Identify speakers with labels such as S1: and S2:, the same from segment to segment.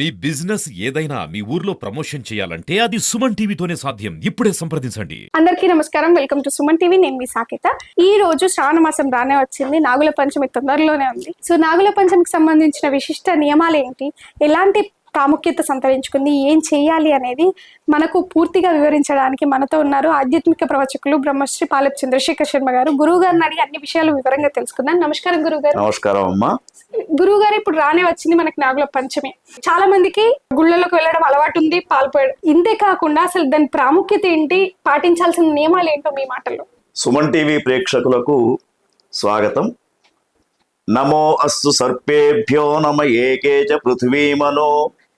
S1: మీ business ఏదైనా మీ ఊర్లో promotion చేయాలంటే అది సుమన్ టీవీతోనే సాధ్యం. ఇప్పుడే సంప్రదించండి.
S2: అందరికీ నమస్కారం. Welcome to Suman TV. నేను మీ సాకేత. ఈ రోజు శ్రావణ మాసం రానే వచ్చింది. నాగుల పంచమి తొందరలోనే ఉంది. సో నాగుల పంచమికి సంబంధించిన విశిష్ట నియమాలు ఏంటి? ఎలాంటి ప్రాముఖ్యత సంతరించుకుంది. ఏం చేయాలి అనేది మనకు పూర్తిగా వివరించడానికి మనతో ఉన్నారు ఆధ్యాత్మిక ప్రవచకులు బ్రహ్మశ్రీ పాలెప్ చంద్రశేఖర్ శర్మ గారు. గురువు గారిని అడిగి అన్ని విషయాలు వివరంగా తెలుసుకుందాం. నమస్కారం గురువు గారు.
S3: నమస్కారం అమ్మా.
S2: గురువు గారు ఇప్పుడు రానే వచ్చింది మనకి నాగుల పంచమి. చాలా మందికి గుళ్ళలోకి వెళ్ళడం అలవాటు ఉంది పాల్పోయడం. ఇంతే కాకుండా అసలు దాని ప్రాముఖ్యత ఏంటి? పాటించాల్సిన నియమాలు ఏంటో మీ మాటల్లో?
S3: సుమన్ టీవీ ప్రేక్షకులకు స్వాగతం. నమో అస్సు సర్పేభ్యో నమ ఏకే చ పృథివీమనో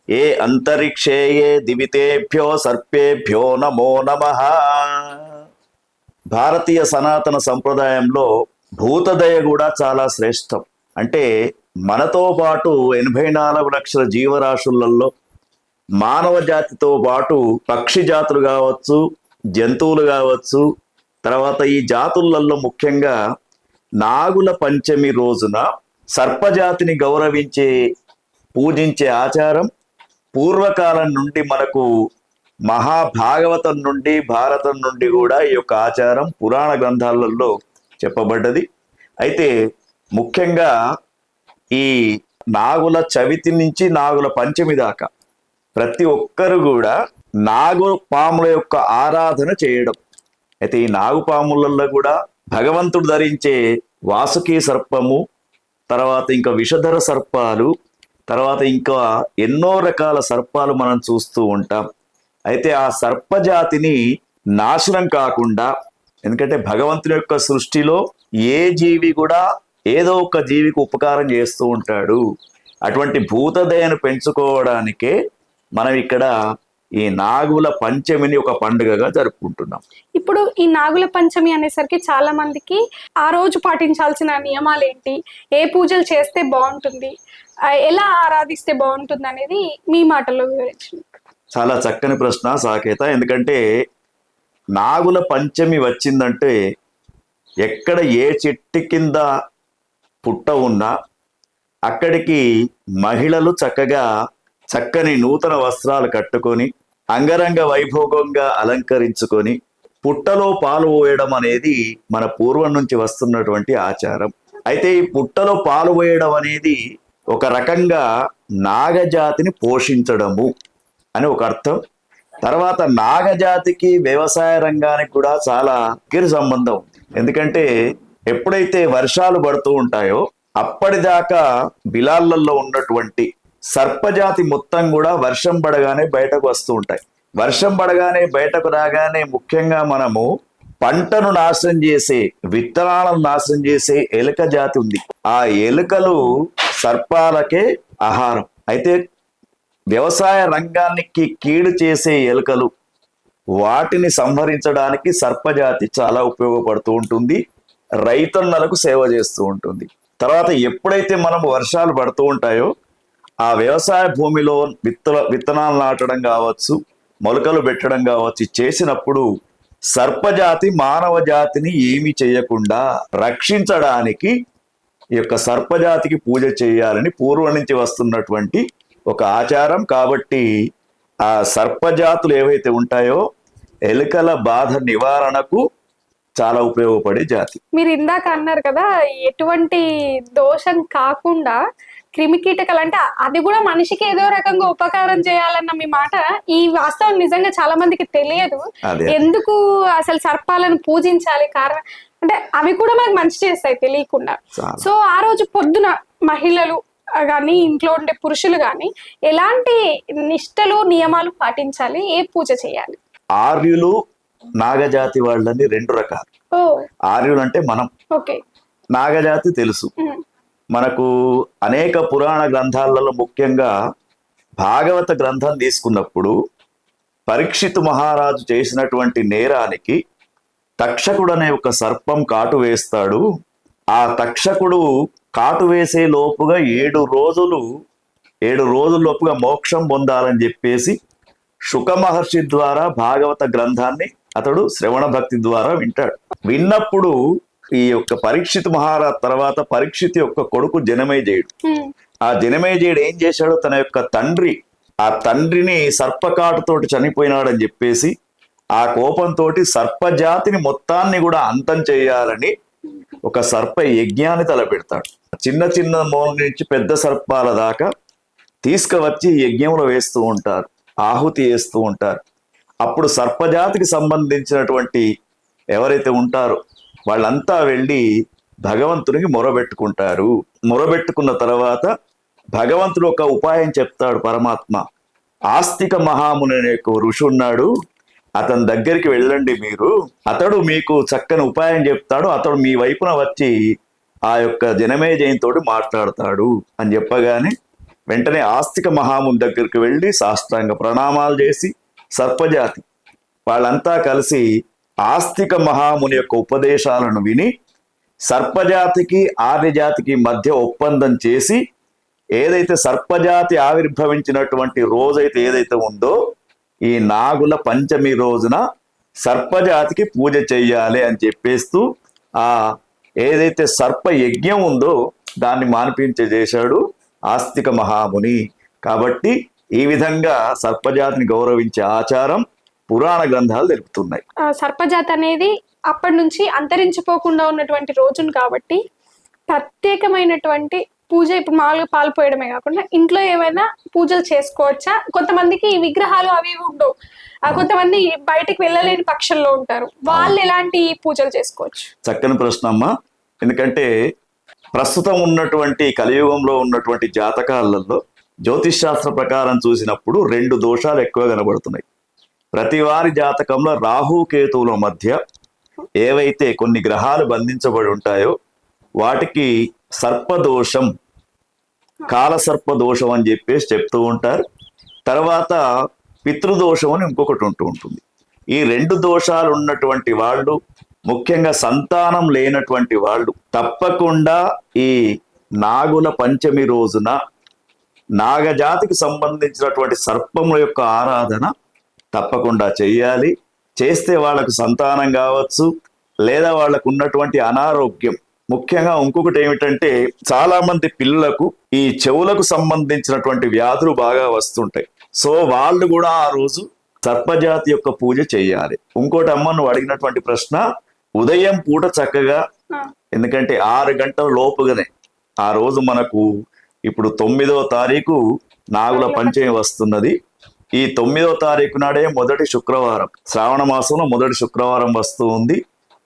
S3: ఏ అంతరిక్షే ఏ దివితేభ్యో సర్పేభ్యో నమో నమ. భారతీయ సనాతన సంప్రదాయంలో భూతదయ కూడా చాలా శ్రేష్టం. అంటే మనతో పాటు ఎనభై నాలుగు లక్షల జీవరాశులలో మానవ జాతితో పాటు పక్షి జాతులు కావచ్చు జంతువులు కావచ్చు తర్వాత ఈ జాతులలో ముఖ్యంగా నాగుల పంచమి రోజున సర్పజాతిని గౌరవించే పూజించే ఆచారం పూర్వకాలం నుండి మనకు మహాభాగవతం నుండి భారతం నుండి కూడా ఈ యొక్క ఆచారం పురాణ గ్రంథాలలో చెప్పబడ్డది. అయితే ముఖ్యంగా ఈ నాగుల చవితి నుంచి నాగుల పంచమి దాకా ప్రతి ఒక్కరు కూడా నాగు పాముల యొక్క ఆరాధన చేయడం. అయితే ఈ నాగు పాములలో కూడా భగవంతుడు ధరించే వాసుకి సర్పము తర్వాత ఇంకా విషధర సర్పాలు తర్వాత ఇంకా ఎన్నో రకాల సర్పాలు మనం చూస్తూ ఉంటాం. అయితే ఆ సర్పజాతిని నాశనం కాకుండా ఎందుకంటే భగవంతుని యొక్క సృష్టిలో ఏ జీవి కూడా ఏదో ఒక జీవికి ఉపకారం చేస్తూ ఉంటాడు. అటువంటి భూతదయను పెంచుకోవడానికే మనం ఇక్కడ ఈ నాగుల పంచమిని ఒక పండుగగా జరుపుకుంటున్నాం.
S2: ఇప్పుడు ఈ నాగుల పంచమి అనేసరికి చాలా మందికి ఆ రోజు పాటించాల్సిన నియమాలు ఏంటి ఏ పూజలు చేస్తే బాగుంటుంది? ఎలా ఆరాధిస్తే బాగుంటుంది అనేది మీ మాటల్లో వివరించండి.
S3: చాలా చక్కని ప్రశ్న సాకేత. ఎందుకంటే నాగుల పంచమి వచ్చిందంటే ఎక్కడ ఏ చెట్టు కింద పుట్ట ఉన్నా అక్కడికి మహిళలు చక్కగా చక్కని నూతన వస్త్రాలు కట్టుకొని అంగరంగ వైభోగంగా అలంకరించుకొని పుట్టలో పాలు పోయడం అనేది మన పూర్వం నుంచి వస్తున్నటువంటి ఆచారం. అయితే ఈ పుట్టలో పాలు పోయడం అనేది ఒక రకంగా నాగజాతిని పోషించడము అని ఒక అర్థం. తర్వాత నాగజాతికి వ్యవసాయ రంగానికి కూడా చాలా గిరి సంబంధం ఉంది. ఎందుకంటే ఎప్పుడైతే వర్షాలు పడుతూ ఉంటాయో అప్పటిదాకా బిలాళ్ళల్లో ఉన్నటువంటి సర్పజాతి మొత్తం కూడా వర్షం పడగానే బయటకు వస్తూ ఉంటాయి. వర్షం పడగానే బయటకు రాగానే ముఖ్యంగా మనము పంటను నాశనం చేసే విత్తనాలను నాశనం చేసే ఎలుక జాతి ఉంది. ఆ ఎలుకలు సర్పాలకే ఆహారం. అయితే వ్యవసాయ రంగానికి కీడు చేసే ఎలుకలు వాటిని సంహరించడానికి సర్పజాతి చాలా ఉపయోగపడుతూ ఉంటుంది. రైతన్నలకు సేవ చేస్తూ ఉంటుంది. తర్వాత ఎప్పుడైతే మనం వర్షాలు పడుతూ ఉంటాయో ఆ వ్యవసాయ భూమిలో విత్తన విత్తనాలు నాటడం కావచ్చు మొలకలు పెట్టడం కావచ్చు చేసినప్పుడు సర్పజాతి మానవ జాతిని ఏమి చేయకుండా రక్షించడానికి ఈ యొక్క సర్పజాతికి పూజ చేయాలని పూర్వం నుంచి వస్తున్నటువంటి ఒక ఆచారం. కాబట్టి ఆ సర్పజాతులు ఏవైతే ఉంటాయో ఎలుకల బాధ నివారణకు చాలా ఉపయోగపడే జాతి.
S2: మీరు ఇందాక అన్నారు కదా ఎటువంటి దోషం కాకుండా క్రిమి కీటకాలు అంటే అది కూడా మనిషికి ఏదో రకంగా ఉపకారం చేయాలన్న మీ మాట ఈ వాస్తవం నిజంగా చాలా మందికి తెలియదు. ఎందుకు అసలు సర్పాలను పూజించాలి కారణం? అంటే అవి కూడా మనకు మంచి చేస్తాయి తెలియకుండా. సో ఆ రోజు పొద్దున మహిళలు కానీ ఇంట్లో ఉండే పురుషులు కానీ ఎలాంటి నిష్టలు నియమాలు పాటించాలి? ఏ పూజ చేయాలి?
S3: ఆర్యులు నాగజాతి వాళ్ళని రెండు రకాలు. ఆర్యులు అంటే మనం.
S2: ఓకే.
S3: నాగజాతి తెలుసు. మనకు అనేక పురాణ గ్రంథాలలో ముఖ్యంగా భాగవత గ్రంథం తీసుకున్నప్పుడు పరీక్షిత్ మహారాజు చేసినటువంటి నేరానికి తక్షకుడు అనే ఒక సర్పం కాటు వేస్తాడు. ఆ తక్షకుడు కాటు వేసే లోపుగా ఏడు రోజులు ఏడు రోజుల లోపుగా మోక్షం పొందాలని చెప్పేసి శుక మహర్షి ద్వారా భాగవత గ్రంథాన్ని అతడు శ్రవణ భక్తి ద్వారా వింటాడు. విన్నప్పుడు ఈ యొక్క పరీక్షిత్ మహారాజ్ తర్వాత పరీక్షిత్ యొక్క కొడుకు జనమేజయుడు. ఆ జనమేజయుడు ఏం చేశాడు? తన యొక్క తండ్రి ఆ తండ్రిని సర్పకాటుతోటి చనిపోయినాడని చెప్పేసి ఆ కోపంతో సర్పజాతిని మొత్తాన్ని కూడా అంతం చేయాలని ఒక సర్ప యజ్ఞాన్ని తలపెడతాడు. చిన్న చిన్న మూల నుంచి పెద్ద సర్పాల దాకా తీసుకువచ్చి యజ్ఞంలో వేస్తూ ఉంటారు ఆహుతి వేస్తూ ఉంటారు. అప్పుడు సర్పజాతికి సంబంధించినటువంటి ఎవరైతే ఉంటారో వాళ్ళంతా వెళ్ళి భగవంతునికి మొరబెట్టుకుంటారు. మొరబెట్టుకున్న తర్వాత భగవంతుడు ఒక ఉపాయం చెప్తాడు పరమాత్మ. ఆస్తిక మహాముని అనే ఒక ఋషి ఉన్నాడు. అతని దగ్గరికి వెళ్ళండి మీరు. అతడు మీకు చక్కని ఉపాయం చెప్తాడు. అతడు మీ వైపున వచ్చి ఆ యొక్క జనమేజయంతోటి మాట్లాడతాడు అని చెప్పగానే వెంటనే ఆస్తిక మహాముని దగ్గరికి వెళ్ళి సాష్టాంగ ప్రణామాలు చేసి సర్పజాతి వాళ్ళంతా కలిసి ఆస్తిక మహాముని యొక్క ఉపదేశాలను విని సర్పజాతికి ఆర్యజాతికి మధ్య ఒప్పందం చేసి ఏదైతే సర్పజాతి ఆవిర్భవించినటువంటి రోజైతే ఏదైతే ఉందో ఈ నాగుల పంచమి రోజున సర్పజాతికి పూజ చెయ్యాలి అని చెప్పేస్తూ ఆ ఏదైతే సర్ప యజ్ఞం ఉందో దాన్ని మాన్పించేశాడు ఆస్తిక మహాముని. కాబట్టి ఈ విధంగా సర్పజాతిని గౌరవించే ఆచారం పురాణ గ్రంథాలు తెలుపుతున్నాయి.
S2: ఆ, సర్పజాతి అనేది అప్పటి నుంచి అంతరించిపోకుండా ఉన్నటువంటి రోజును కాబట్టి ప్రత్యేకమైనటువంటి పూజ ఇప్పుడు మామూలుగా పాలు పోయడమే కాకుండా ఇంట్లో ఏమైనా పూజలు చేసుకోవచ్చా? కొంతమందికి విగ్రహాలు అవి ఉండవు. ఆ, కొంతమంది బయటకు వెళ్ళలేని పక్షంలో ఉంటారు. వాళ్ళు ఎలాంటి పూజలు చేసుకోవచ్చు?
S3: చక్కని ప్రశ్న అమ్మా. ఎందుకంటే ప్రస్తుతం ఉన్నటువంటి కలియుగంలో ఉన్నటువంటి జాతకాలలో జ్యోతిష్ శాస్త్ర ప్రకారం చూసినప్పుడు రెండు దోషాలు ఎక్కువ కనబడుతున్నాయి. ప్రతి వారి జాతకంలో రాహు కేతువుల మధ్య ఏవైతే కొన్ని గ్రహాలు బంధించబడి ఉంటాయో వాటికి సర్పదోషం కాలసర్ప దోషం అని చెప్పేసి చెప్తూ ఉంటారు. తర్వాత పితృదోషం అని ఇంకొకటి ఉంటూ ఉంటుంది. ఈ రెండు దోషాలు ఉన్నటువంటి వాళ్ళు ముఖ్యంగా సంతానం లేనటువంటి వాళ్ళు తప్పకుండా ఈ నాగుల పంచమి రోజున నాగజాతికి సంబంధించినటువంటి సర్పముల యొక్క ఆరాధన తప్పకుండా చెయ్యాలి. చేస్తే వాళ్ళకు సంతానం కావచ్చు లేదా వాళ్ళకు ఉన్నటువంటి అనారోగ్యం. ముఖ్యంగా ఇంకొకటి ఏమిటంటే చాలా మంది పిల్లలకు ఈ చెవులకు సంబంధించినటువంటి వ్యాధులు బాగా వస్తుంటాయి. సో వాళ్ళు కూడా ఆ రోజు సర్పజాతి యొక్క పూజ చేయాలి ఇంకోటి అమ్మ నువ్వు అడిగినటువంటి ప్రశ్న ఉదయం పూట చక్కగా ఎందుకంటే ఆరు గంటల లోపుగానే ఆ రోజు మనకు ఇప్పుడు తొమ్మిదో తారీఖు నాగుల పంచమి. వస్తున్నది. ఈ తొమ్మిదో తారీఖు నాడే మొదటి శుక్రవారం. శ్రావణ మాసంలో మొదటి శుక్రవారం వస్తూ ఉంది.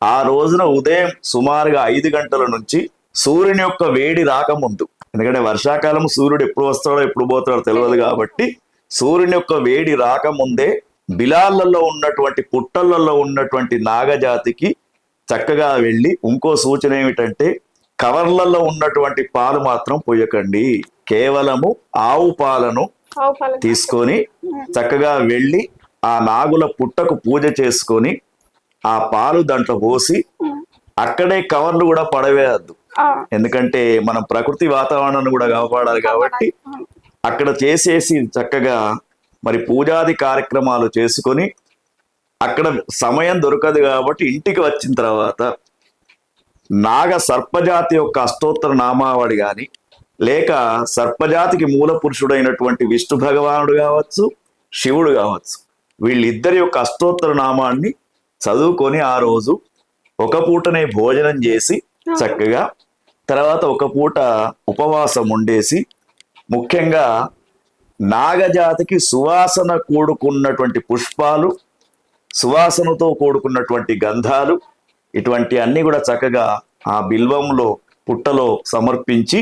S3: ఆ రోజున ఉదయం సుమారుగా ఐదు గంటల నుంచి సూర్యుని యొక్క వేడి రాకముందు. ఎందుకంటే వర్షాకాలం సూర్యుడు ఎప్పుడు వస్తాడో ఎప్పుడు పోతాడో తెలియదు కాబట్టి సూర్యుని యొక్క వేడి రాకముందే బిలాలలో ఉన్నటువంటి పుట్టలలో ఉన్నటువంటి నాగజాతికి చక్కగా వెళ్ళి ఇంకో సూచన ఏమిటంటే కవర్లలో ఉన్నటువంటి పాలు మాత్రం పోయకండి. కేవలము ఆవు పాలను తీసుకొని చక్కగా వెళ్ళి ఆ నాగుల పుట్టకు పూజ చేసుకొని ఆ పాలు దాంట్లో పోసి అక్కడే కవర్లు కూడా పడవేయద్దు. ఎందుకంటే మనం ప్రకృతి వాతావరణాన్ని కూడా కాపాడాలి కాబట్టి అక్కడ చేసేసి చక్కగా మరి పూజాది కార్యక్రమాలు చేసుకొని అక్కడ సమయం దొరకదు కాబట్టి ఇంటికి వచ్చిన తర్వాత నాగ సర్పజాతి యొక్క అష్టోత్తర నామావళి కానీ లేక సర్పజాతికి మూల పురుషుడైనటువంటి విష్ణు భగవానుడు కావచ్చు శివుడు కావచ్చు. వీళ్ళిద్దరి యొక్క అష్టోత్తర నామాన్ని చదువుకొని ఆ రోజు ఒక పూటనే భోజనం చేసి చక్కగా తర్వాత ఒక పూట ఉపవాసం ఉండేసి ముఖ్యంగా నాగజాతికి సువాసన కూడుకున్నటువంటి పుష్పాలు సువాసనతో కూడుకున్నటువంటి గంధాలు ఇటువంటి అన్ని కూడా చక్కగా ఆ బిల్వంలో పుట్టలో సమర్పించి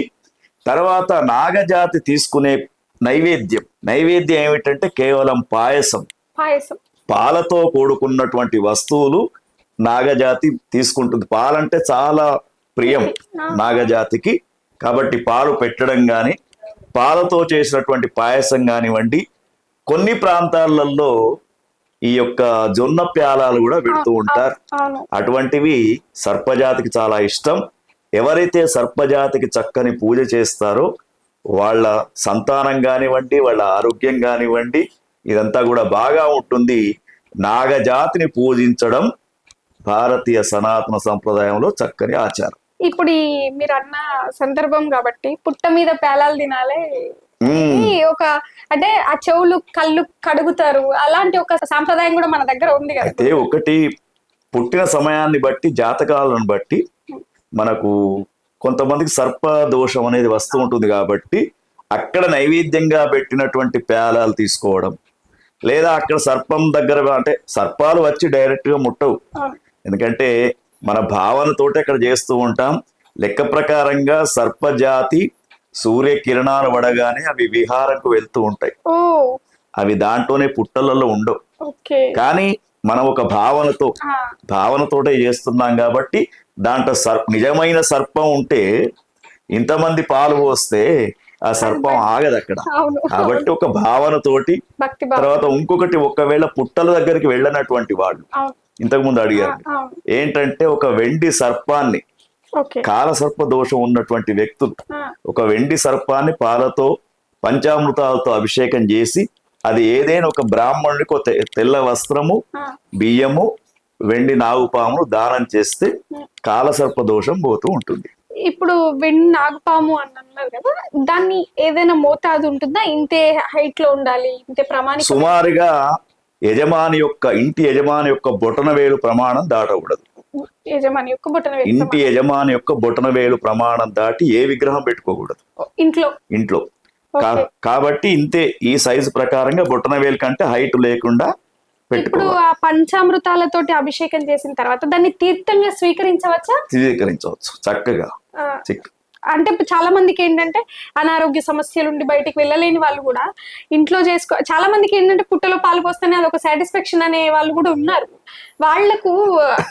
S3: తర్వాత నాగజాతి తీసుకునే నైవేద్యం. నైవేద్యం ఏమిటంటే కేవలం పాయసం.
S2: పాయసం.
S3: పాలతో కూడుకున్నటువంటి వస్తువులు నాగజాతి తీసుకుంటుంది. పాలంటే చాలా ప్రియం నాగజాతికి. కాబట్టి పాలు పెట్టడం కానీ పాలతో చేసినటువంటి పాయసం కానివ్వండి కొన్ని ప్రాంతాలలో ఈ యొక్క జొన్న ప్యాలాలు కూడా పెడుతూ ఉంటారు. అటువంటివి సర్పజాతికి చాలా ఇష్టం. ఎవరైతే సర్పజాతికి చక్కని పూజ చేస్తారో వాళ్ళ సంతానం కానివ్వండి వాళ్ళ ఆరోగ్యం కానివ్వండి ఇదంతా కూడా బాగా ఉంటుంది. నాగజాతిని పూజించడం భారతీయ సనాతన సంప్రదాయంలో చక్కని ఆచారం.
S2: ఇప్పుడు మీరు అన్న సందర్భం కాబట్టి పుట్ట మీద పేలాలు తినాలి. ఒక అంటే ఆ చెవులు కళ్ళు కడుగుతారు. అలాంటి ఒక సాంప్రదాయం కూడా మన దగ్గర ఉంది కదా.
S3: అయితే ఒకటి పుట్టిన సమయాన్ని బట్టి జాతకాలను బట్టి మనకు కొంతమందికి సర్ప దోషం అనేది వస్తూ ఉంటుంది కాబట్టి అక్కడ నైవేద్యంగా పెట్టినటువంటి పేలాలు తీసుకోవడం. లేదా అక్కడ సర్పం దగ్గర అంటే సర్పాలు వచ్చి డైరెక్ట్గా ముట్టవు. ఎందుకంటే మన భావనతోటి అక్కడ చేస్తూ ఉంటాం. లెక్క ప్రకారంగా సర్పజాతి సూర్య కిరణాలు పడగానే అవి విహారంకు వెళ్తూ ఉంటాయి. అవి దాంట్లోనే పుట్టలలో ఉండవు. కానీ మనం ఒక భావనతో భావనతోటే చేస్తున్నాం కాబట్టి దాంట్లో సర్ నిజమైన సర్పం ఉంటే ఇంతమంది పాలు పోస్తే ఆ సర్పం ఆగదు అక్కడ. కాబట్టి ఒక భావనతోటి తర్వాత ఇంకొకటి ఒకవేళ పుట్టల దగ్గరికి వెళ్ళనటువంటి వాళ్ళు ఇంతకు ముందు అడిగారు. ఏంటంటే ఒక వెండి సర్పాన్ని
S2: ఓకే.
S3: కాల సర్ప దోషం ఉన్నటువంటి వ్యక్తులు ఒక వెండి సర్పాన్ని పాలతో పంచామృతాలతో అభిషేకం చేసి అది ఏదైనా ఒక బ్రాహ్మణుడికి తెల్ల వస్త్రము బియ్యము వెండి నాగుపామును దానం చేస్తే కాలసర్ప దోషం పోతూ ఉంటుంది.
S2: ఇప్పుడు వెండి నాగపాము అని అన్నారు కదా దాన్ని ఏదైనా మోతాదు ఉంటుందా? ఇంతే హైట్లో ఉండాలి ఇంతే ప్రమాణిక
S3: సుమారుగా యజమాని యొక్క ఇంటి యజమాని యొక్క బొటన వేలు ప్రమాణం దాటకూడదు.
S2: యజమాని యొక్క
S3: ఇంటి యజమాని యొక్క బొటన వేలు ప్రమాణం దాటి ఏ విగ్రహం పెట్టుకోకూడదు.
S2: ప్రమాణం. ఇంట్లో.
S3: ఇంట్లో. కాబట్టి ఇంతే ఈ సైజు ప్రకారంగా బొటన వేలు కంటే హైట్ లేకుండా
S2: ఇప్పుడు ఆ పంచామృతాలతోటి అభిషేకం చేసిన తర్వాత దాన్ని తీర్థంగా స్వీకరించవచ్చా?
S3: స్వీకరించవచ్చు చక్కగా.
S2: అంటే చాలా మందికి ఏంటంటే అనారోగ్య సమస్యలు ఉండి బయటికి వెళ్ళలేని వాళ్ళు కూడా ఇంట్లో చేసుకో చాలా మందికి ఏంటంటే పుట్టలో పాలు పోస్తేనే అదొక సాటిస్ఫాక్షన్ అనే వాళ్ళు కూడా ఉన్నారు. వాళ్ళకు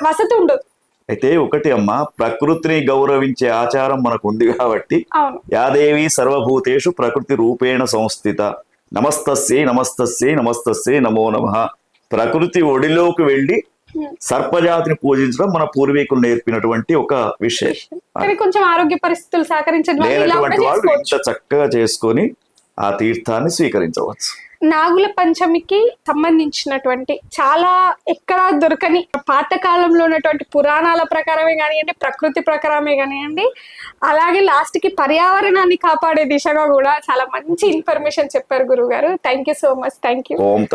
S2: వసతి ఉండదు.
S3: అయితే ఒకటి అమ్మ ప్రకృతిని గౌరవించే ఆచారం మనకు ఉంది కాబట్టి యాదేవి సర్వభూతేషు ప్రకృతి రూపేణ సంస్థిత. నమస్తస్యై నమస్తస్యై నమస్తస్యై నమో నమ. ప్రకృతి ఒడిలోకి వెళ్ళి సర్పజాతిని పూజించడం మన పూర్వీకులు నేర్పినటువంటి ఒక విషయం.
S2: కొంచెం ఆరోగ్య పరిస్థితులు సహకరించడం
S3: వాళ్ళు ఇంత చక్కగా చేసుకొని ఆ తీర్థాన్ని స్వీకరించవచ్చు.
S2: నాగుల పంచమికి సంబంధించినటువంటి చాలా ఎక్కడా దొరకని పాత కాలంలో ఉన్నటువంటి పురాణాల ప్రకారమే కానివ్వండి ప్రకృతి ప్రకారమే కానివ్వండి అలాగే లాస్ట్కి పర్యావరణాన్ని కాపాడే దిశగా కూడా చాలా మంచి ఇన్ఫర్మేషన్ చెప్పారు గురువు గారు thank you so much thank you
S3: ఓం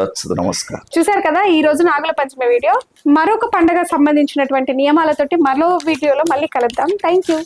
S3: నమస్కారం.
S2: చూసారు కదా ఈ రోజు నాగుల పంచమి వీడియో. మరొక పండగ సంబంధించినటువంటి నియమాలతోటి మరో వీడియోలో మళ్ళీ కలుద్దాం. Thank you